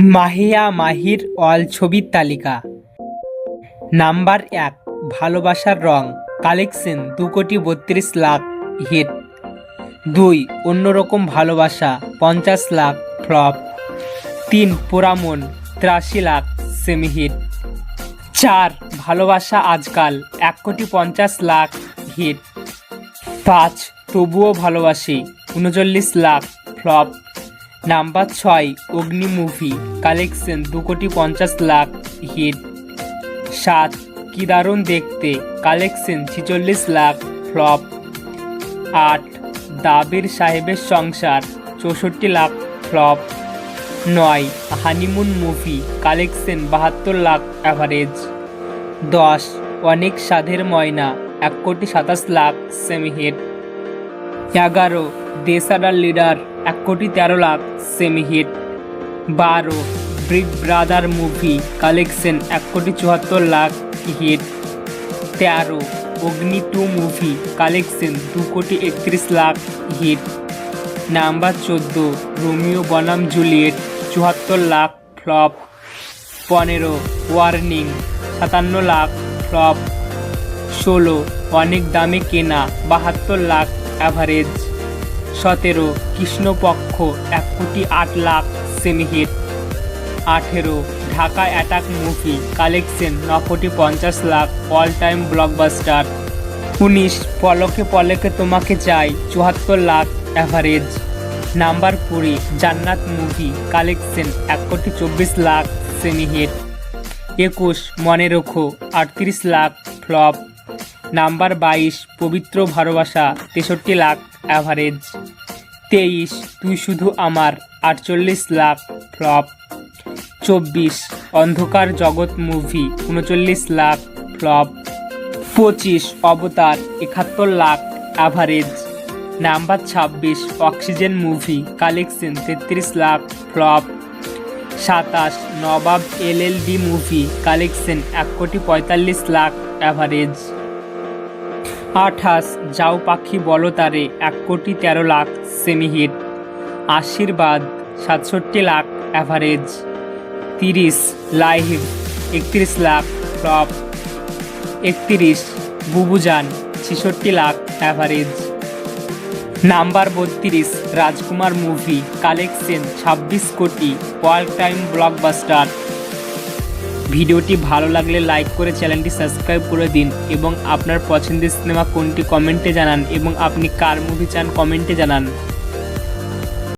মাহিয়া মাহির all ছবির তালিকা। Number এক, ভালোবাসার রং, কালেকশন দু কোটি বত্রিশ লাখ হিট। দুই, অন্যরকম ভালোবাসা, পঞ্চাশ লাখ ফ্লপ। তিন, পোড়ামন, তিরাশি লাখ সেমি হিট চার, ভালোবাসা আজকাল এক কোটি পঞ্চাশ লাখ হিট। পাঁচ, তবুও ভালোবাসি, উনচল্লিশ লাখ ফ্লপ। নাম্বার ছয়, অগ্নি মুভি কালেকশন দু কোটি পঞ্চাশ লাখ হিট সাত কি দারুণ দেখতে কালেকশন ছিচল্লিশ লাখ ফ্লপ আট, দাবির সাহেবের সংসার, চৌষট্টি লাখ ফ্লপ নয় হানিমুন মুভি কালেকশন বাহাত্তর লাখ অ্যাভারেজ দশ, অনেক সাধের ময়না, এক কোটি সাতাশ লাখ সেমি হিট এগারো দেশাডার লিডার এক কোটি তেরো লাখ সেমি হিট বারো, ব্রিগ ব্রাদার মুভি কালেকশন এক কোটি চুয়াত্তর লাখ হিট। তেরো, অগ্নি টু মুভি কালেকশন দু কোটি একত্রিশ লাখ হিট। নাম্বার চোদ্দ, রোমিও বনাম জুলিয়েট চুয়াত্তর লাখ ফ্লপ। পনেরো, ওয়ার্নিং সাতান্ন লাখ ফ্লপ। ষোলো, অনেক দামে কেনা বাহাত্তর লাখ অ্যাভারেজ। সতেরো কৃষ্ণপক্ষ, এক কোটি আট লাখ সেমিহিট। আঠেরো, ঢাকা অ্যাটাক মুভি কালেকশন, ন কোটি পঞ্চাশ লাখ অল টাইম ব্লকবাস্টার। উনিশ, পলকে পলকে তোমাকে চাই, চুয়াত্তর লাখ অ্যাভারেজ। নাম্বার কুড়ি, জান্নাত মুভি কালেকশন, এক কোটি চব্বিশ লাখ সেমিহিট। একুশ, মনে রেখো, আটত্রিশ লাখ ফ্লপ। নাম্বার বাইশ, পবিত্র ভালোবাসা, তেষট্টি লাখ অ্যাভারেজ। তেইশ, তুই শুধু আমার আটচল্লিশ লাখ ফ্লপ। চব্বিশ, অন্ধকার জগৎ মুভি উনচল্লিশ লাখ ফ্লপ। পঁচিশ, অবতার, একাত্তর লাখ অ্যাভারেজ নাম্বার ছাব্বিশ, অক্সিজেন মুভি কালেকশন তেত্রিশ লাখ ফ্লপ। সাতাশ, নবাব এলএলডি মুভি কালেকশন এক কোটি পঁয়তাল্লিশ লাখ অ্যাভারেজ আঠাশ, যাও পাখি বলো তারে, এক কোটি তেরো লাখ সেমি হিট আশীর্বাদ, সাতষট্টি লাখ অ্যাভারেজ তিরিশ, লাইভ, একত্রিশ লাখ ফ্লপ একত্রিশ, বুবুজান, ছেষট্টি লাখ অ্যাভারেজ নাম্বার বত্রিশ, রাজকুমার মুভি কালেকশন ছাব্বিশ কোটি ওয়ার্ল্ড টাইম ব্লকবাস্টার ভিডিওটি ভালো লাগলে লাইক করে চ্যানেলটি সাবস্ক্রাইব করে দিন এবং আপনার পছন্দের সিনেমা কোনটি কমেন্টে জানান এবং আপনি কার মুভি চান কমেন্টে জানান।